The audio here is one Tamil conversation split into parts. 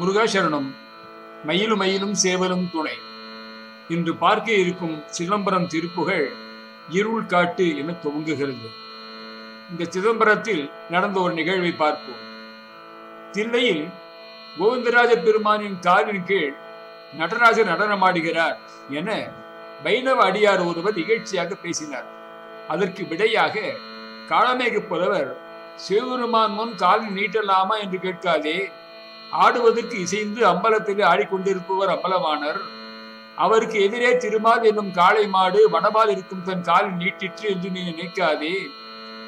முருகாசரணம் மயிலும் மயிலும் சேவலும் துணை. இன்று பார்க்க இருக்கும் சிதம்பரம் திருப்புகள் இருள் காட்டு என துவங்குகிறது. இந்த சிதம்பரத்தில் நடந்த ஒரு நிகழ்வை பார்ப்போம். தில்லையில் கோவிந்தராஜ பெருமானின் காலின் கீழ் நடராஜர் நடனமாடுகிறார் என வைணவ அடியார் ஒருவர் நிகழ்ச்சியாக பேசினார். அதற்கு விடையாக காளமேக புலவர் சிவபெருமான் முன் காலில் நீட்டலாமா? என்று கேட்காதே ஆடுவதற்கு இசைந்து அம்பலத்தில் ஆடிக்கொண்டிருப்பவர் அம்பலமானர் அவருக்கு எதிரே திருமால் என்னும் காளை மாடு வடபால் இருக்கும் தன் காலில் நீட்டிற்று என்று நீ நினைக்காதே.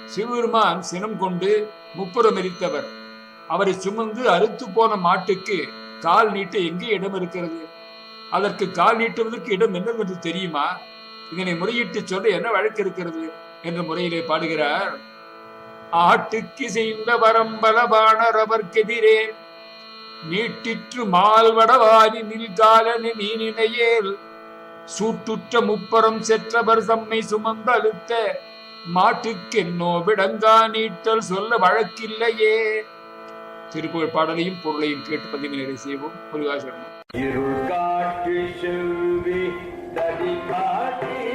சிவபெருமான் சினம் கொண்டு முப்புறம் எரித்தவர் அவரை சுமந்து அறுத்து போன மாட்டுக்கு கால் நீட்ட எங்கே இடம் இருக்கிறது? அதற்கு கால் நீட்டுவதற்கு இடம் என்னவென்று தெரியுமா? இதனை முறையிட்டு சொல்ல என்ன வழக்கு இருக்கிறது? என்ற முறையிலே பாடுகிறார். ஆட்டுக்கு செய்த வரம்பலபாணர் அவர்க்கெதிரே நீட்டிற்று மால்வடவாரி நில்காலனு நீ நினையேல் சூட்டுற்ற முப்பரம் செற்றவர் தம்மை சுமந்தழுத்த மாட்டுக்கென்னோ விடங்கா நீட்டல் சொல்ல வழக்கில்லையே. திருப்புகழ் பாடலையும் பொருளையும் கேட்டு பதிவு பதிவினை செய்வோம். முருகாசரணம். இருள் காட்டு செவ்வி தடி காட்டி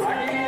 Thank you.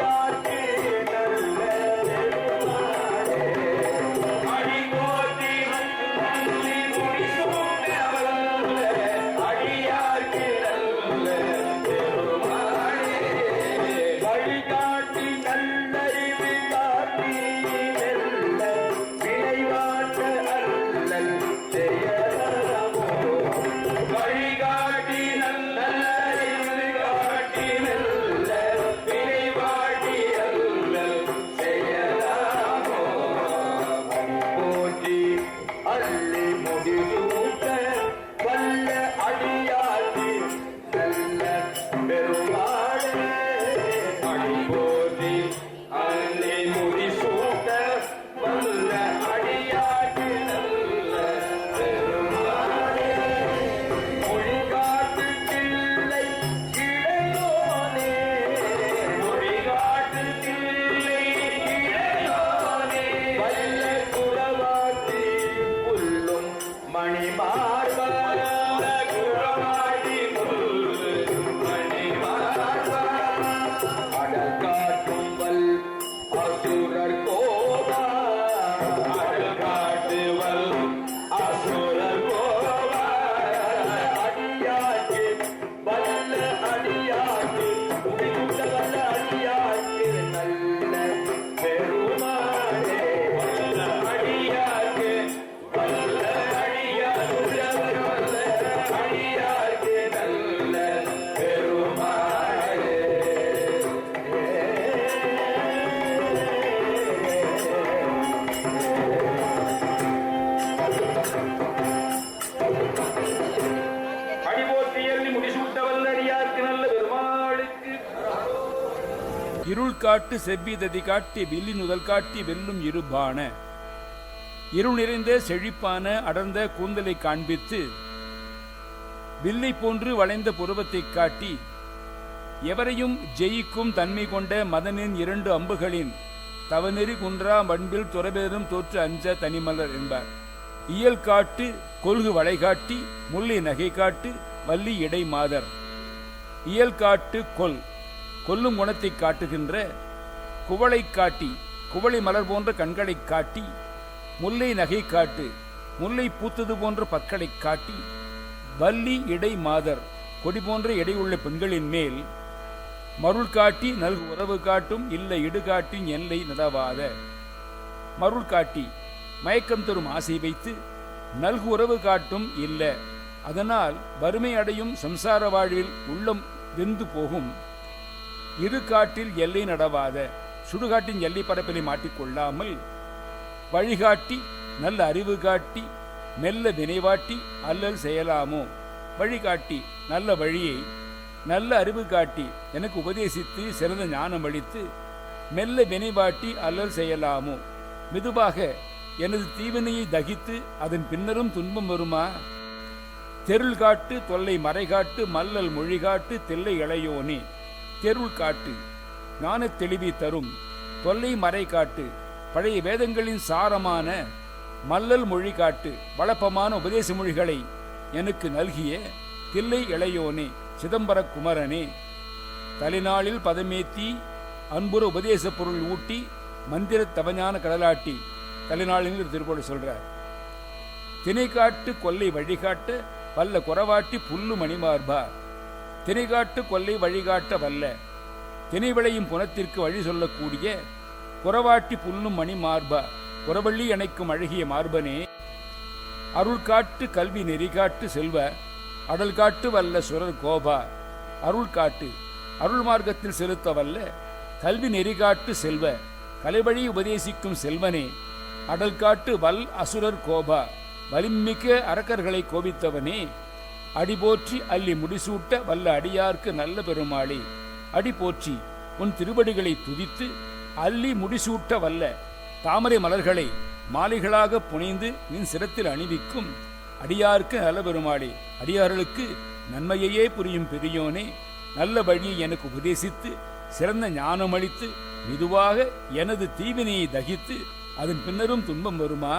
இருள் காட்டு செவ்விததி காட்டி வில்லி நுதல் காட்டி வெல்லும் இருபான. இருள் நிறைந்த செழிப்பான அடர்ந்த கூந்தலை காண்பித்து வில்லை போன்று வளைந்த புருவத்தை காட்டி எவரையும் ஜெயிக்கும் தன்மை கொண்ட மதனின் இரண்டு அம்புகளின் தவநெறி குன்றா மண்பில் துறபேரும் தோற்று அஞ்ச தனிமலர் என்பார். இயல் காட்டு கொள்கு வளைகாட்டி முல்லை நகை காட்டு வள்ளி இடை மாதர். இயல் காட்டு கொல். கொல்லும் குணத்தைக் காட்டுகின்ற குவளைக் காட்டி குவளை மலர் போன்ற கண்களைக் காட்டி முல்லை நகை காட்டு முல்லை பூத்தது போன்ற பற்களைக் காட்டி வள்ளி இடை மாதர் கொடி போன்ற எடையுள்ள பெண்களின் மேல் மருள் காட்டி நல்கு உறவு காட்டும் இல்லை இடுகாட்டி எல்லை நடவாத. மருள் காட்டி மயக்கம் தரும் ஆசை வைத்து நல்கு உறவு காட்டும் இல்லை. அதனால் வறுமை அடையும் சம்சார வாழ்வில் உள்ளம் வெந்து போகும். இரு காட்டில் எல்லை நடவாத சுடுகாட்டின் எல்லை பரப்பிலை மாட்டிக்கொள்ளாமல் வழிகாட்டி நல்ல அறிவு காட்டி மெல்ல வினைவாட்டி அல்லல் செய்யலாமோ? வழிகாட்டி நல்ல வழியை நல்ல அறிவு காட்டி எனக்கு உபதேசித்து சிறந்த ஞானம் அளித்து மெல்ல வினைவாட்டி அல்லல் செய்யலாமோ? மெதுவாக எனது தீவினையை தகித்து அதன் பின்னரும் துன்பம் வருமா? தெருள் காட்டு தொல்லை மறைகாட்டு மல்லல் மொழிகாட்டு தில்லை இளையோனே தெருள் காட்டு ஞான தெளிவி தரும் தொல்லை மறை காட்டு பழைய வேதங்களின் சாரமான மல்லல் மொழி காட்டு வளப்பமான உபதேச மொழிகளை எனக்கு நல்கிய தில்லை இளையோனே சிதம்பர குமரனே. தலைநாளில் பதமேத்தி அன்புற உபதேச பொருள் ஊட்டி மந்திர தவஞான கடலாட்டி தலைநாளில் திருக்குறள் சொல்றார். திணைக்காட்டு கொல்லை வழிகாட்டு வல்ல குறவாட்டி புல்லு மணிமார்பா தினைகாட்டு கொல்லை வழிகாட்ட வல்ல தினை விளையும் புனத்திற்கு வழி சொல்லக்கூடிய குறவாட்டி புல்லும் மணி மார்பா குறவள்ளி அணைக்கும் அழகிய மார்பனே. அருள் காட்டு கல்வி நெறிகாட்டு செல்வ அடல் காட்டு வல்ல சுரர் கோபா. அருள் காட்டு அருள் மார்க்கத்தில் செலுத்த வல்ல கல்வி நெறிகாட்டு செல்வ கலைவழி உபதேசிக்கும் செல்வனே. அடல் காட்டு வல் அசுரர் கோபா வலிமிக்க அரக்கர்களை கோபித்தவனே. அடி போற்றி அள்ளி முடிசூட்ட வல்ல அடியார்க்கு நல்ல பெருமாளே. அடி போற்றி உன் திருவடிகளை துதித்து அள்ளி முடிசூட்ட வல்ல தாமரை மலர்களை மாலைகளாக புனைந்து நின் சிரத்தில் அணிவிக்கும் அடியார்க்கு நல்ல பெருமாளே. அடியார்களுக்கு நன்மையையே புரியும் பெரியோனே நல்ல வழியை எனக்கு உபதேசித்து சிறந்த ஞானமளித்து மெதுவாக எனது தீவினையை தகித்து அதன் பின்னரும் துன்பம் வருமா?